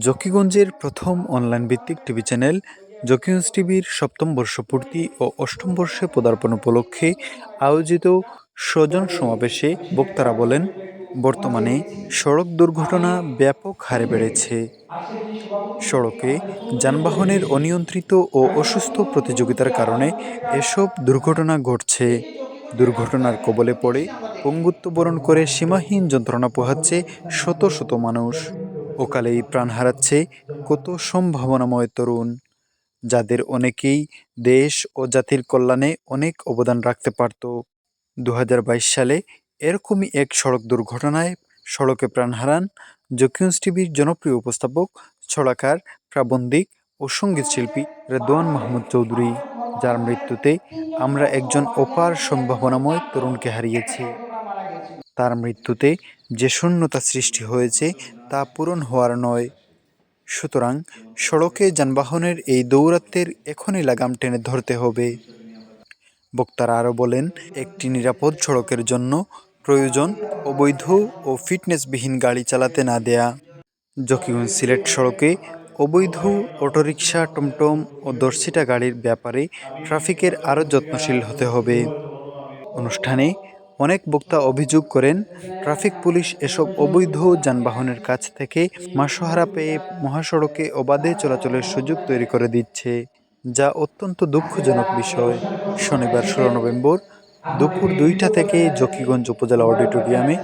জকিগঞ্জের প্রথম অনলাইন ভিত্তিক TV channel Zakiganj টিভির সপ্তম বর্ষপূর্তি ও অষ্টম বর্ষে পদার্পণ উপলক্ষে আয়োজিত স্বজন সমাবেশে বক্তারা বলেন, বর্তমানে সড়ক দুর্ঘটনা ব্যাপক হারে বেড়েছে। সড়কে যানবাহনের অনিয়ন্ত্রিত ও অসুস্থ প্রতিযোগিতার কারণে এসব দুর্ঘটনা ঘটছে। দুর্ঘটনার কবলে পড়ে পঙ্গুত্ব বরণ করে সীমাহীন যন্ত্রণা পোহাচ্ছে শত শত মানুষ। ওকালেই প্রাণ হারাচ্ছে কত সম্ভাবনাময় তরুণ, যাদের অনেকেই দেশ ও জাতির কল্যাণে অনেক অবদান রাখতে পারত। দু হাজার বাইশ সালে এরকমই এক সড়ক দুর্ঘটনায় সড়কে প্রাণ হারান জকিউন্স টিভির জনপ্রিয় উপস্থাপক, ছড়াকার, প্রাবন্ধিক ও সংগীত শিল্পী রেদওয়ান মাহমুদ চৌধুরী, যার মৃত্যুতে আমরা একজন অপার সম্ভাবনাময় তরুণকে হারিয়েছি। তার মৃত্যুতে যে শূন্যতা সৃষ্টি হয়েছে তা পূরণ হওয়ার নয়। সুতরাং সড়কে যানবাহনের এই দৌরাত্মের এখনই লাগাম টেনে ধরতে হবে। বক্তারা আরও বলেন, একটি নিরাপদ সড়কের জন্য প্রয়োজন অবৈধ ও ফিটনেসবিহীন গাড়ি চালাতে না দেয়া। জকিগঞ্জ সিলেট সড়কে অবৈধ অটোরিকশা, টমটম ও দর্শিটা গাড়ির ব্যাপারে ট্রাফিকের আরও যত্নশীল হতে হবে। অনুষ্ঠানে অনেক বক্তা অভিযোগ করেন, ট্রাফিক পুলিশ এসব অবৈধ যানবাহনের কাছ থেকে মাসোহারা পেয়ে মহাসড়কে অবাধে চলাচলের সুযোগ তৈরি করে দিচ্ছে, যা অত্যন্ত দুঃখজনক বিষয়। শনিবার ষোলো নভেম্বর দুপুর দুইটা থেকে জকিগঞ্জ উপজেলা অডিটোরিয়ামে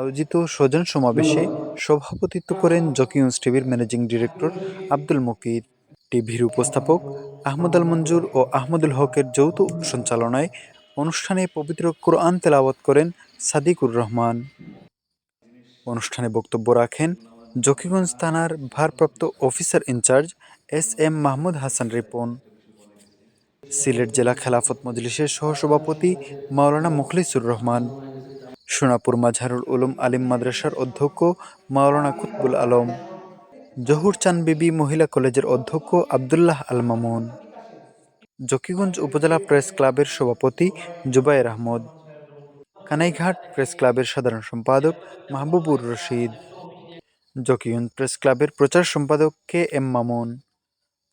আয়োজিত স্বজন সমাবেশে সভাপতিত্ব করেন জকিগঞ্জ টিভির ম্যানেজিং ডিরেক্টর আব্দুল মুকির। টিভির উপস্থাপক আহমদ আল মঞ্জুর ও আহমদুল হকের যৌথ সঞ্চালনায় অনুষ্ঠানে পবিত্র কোরআন তেলাওয়াত করেন সাদিকুর রহমান। অনুষ্ঠানে বক্তব্য রাখেন জকিগঞ্জ থানার ভারপ্রাপ্ত officer in charge S M Mahmud Hasan Ripon. Sylhet জেলা খেলাফত মজলিসের সহসভাপতি মাওলানা মুখলিসুর রহমান। সোনাপুর মাঝারুল উলুম আলিম মাদ্রাসার অধ্যক্ষ মাওলানা কুতবুল আলম। জহুর চান বিবি মহিলা কলেজের অধ্যক্ষ আবদুল্লাহ আল মামুন। জকিগঞ্জ উপজেলা প্রেস ক্লাবের সভাপতি জুবায়ের আহমদ, কানাইঘাট প্রেস ক্লাবের সাধারণ সম্পাদক মাহবুবুর রশিদ, জকিগঞ্জ প্রেস ক্লাবের প্রচার সম্পাদক কে এম মামুন,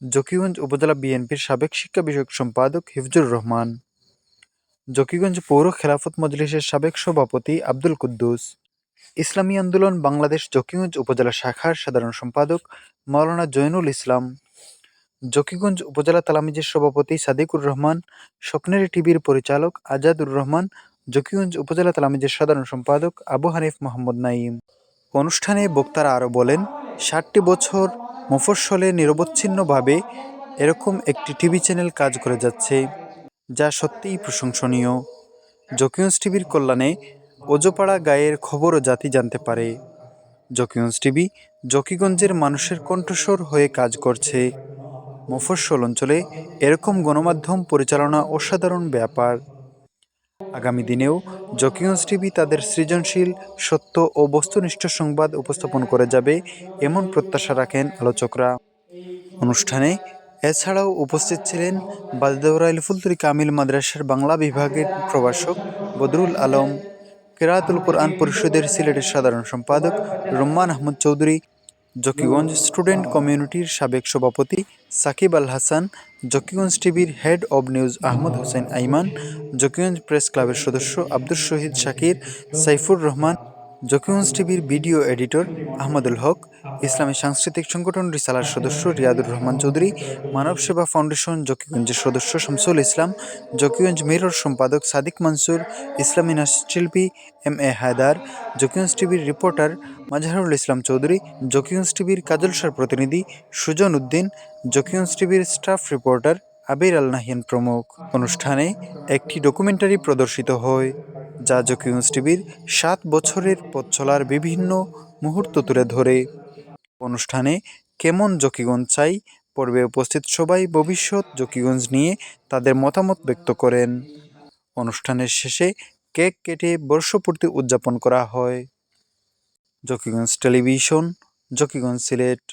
জকিগঞ্জ উপজেলা বিএনপির সাবেক শিক্ষা বিষয়ক সম্পাদক হিফজুর রহমান, জকিগঞ্জ পৌর খেলাফত মজলিসের সাবেক সভাপতি আব্দুল কুদ্দুস, ইসলামী আন্দোলন বাংলাদেশ জকিগঞ্জ উপজেলা শাখার সাধারণ সম্পাদক মাওলানা জৈনুল ইসলাম জকিগঞ্জ উপজেলা তালামিজের সভাপতি সাদিকুর রহমান, স্বপ্নের টিভির পরিচালক আজাদুর রহমান, জকিগঞ্জ উপজেলা তালামিজের সাধারণ সম্পাদক আবু হানিফ মোহাম্মদ নাইম অনুষ্ঠানে বক্তারা আরও বলেন, ষাটটি বছর মফস্বলে নিরবচ্ছিন্নভাবে এরকম একটি টিভি চ্যানেল কাজ করে যাচ্ছে, যা সত্যিই প্রশংসনীয়। জকিগঞ্জ টিভির কল্যাণে ওজোপাড়া গায়ের খবরও জাতি জানতে পারে। জকিগঞ্জ টিভি জকিগঞ্জের মানুষের কণ্ঠস্বর হয়ে কাজ করছে। মফস্বল অঞ্চলে এরকম গণমাধ্যম পরিচালনা অসাধারণ ব্যাপার। আগামী দিনেও জকিগঞ্জ টিভি তাদের সৃজনশীল, সত্য ও বস্তুনিষ্ঠ সংবাদ উপস্থাপন করে যাবে এমন প্রত্যাশা রাখেন আলোচকরা। অনুষ্ঠানে এছাড়াও উপস্থিত ছিলেন বালদেওরা ইলফুলতুরি কামিল মাদ্রাসার বাংলা বিভাগের প্রভাষক বদরুল আলম, কেরাতুল কোরআন পরিষদের সিলেটের সাধারণ সম্পাদক রুম্মান আহমদ চৌধুরী জকিগঞ্জ স্টুডেন্ট কমিউনিটির সাবেক সভাপতি সাকিব আল হাসান জকিগঞ্জ টিভির head of news Ahmad Hossain Aiman Zakiganj press ক্লাবের সদস্য আব্দুর শহীদ শাকির সাইফুর রহমান জকিগঞ্জ টিভির ভিডিও এডিটর আহমদুল হক, ইসলামী সাংস্কৃতিক সংগঠন রিসালার সদস্য রিয়াদুর রহমান চৌধুরী, মানব সেবা ফাউন্ডেশন জকিগঞ্জের সদস্য শামসুল ইসলাম জকিগঞ্জ মিরর সম্পাদক সাদিক মানসুর, ইসলামী নাচশিল্পী এম এ হায়দার জকিগঞ্জ টিভির রিপোর্টার মাজহারুল ইসলাম চৌধুরী জকিগঞ্জ টিভির কাজলসার প্রতিনিধি সুজন উদ্দিন জকিগঞ্জ টিভির স্টাফ রিপোর্টার আবির আল নাহিয়ান প্রমুখ। অনুষ্ঠানে একটি ডকুমেন্টারি প্রদর্শিত হয়। যা জকিগঞ্জ টিভির সাত বছরের পথ চলার বিভিন্ন মুহূর্ত তুলে ধরে। অনুষ্ঠানে কেমন জকিগঞ্জ চাই, পর্বে উপস্থিত সবাই ভবিষ্যৎ জকিগঞ্জ নিয়ে তাদের মতামত ব্যক্ত করেন। অনুষ্ঠানের শেষে কেক কেটে বর্ষপূর্তি উদযাপন করা হয়। জকিগঞ্জ টেলিভিশন, জকিগঞ্জ সিলেট।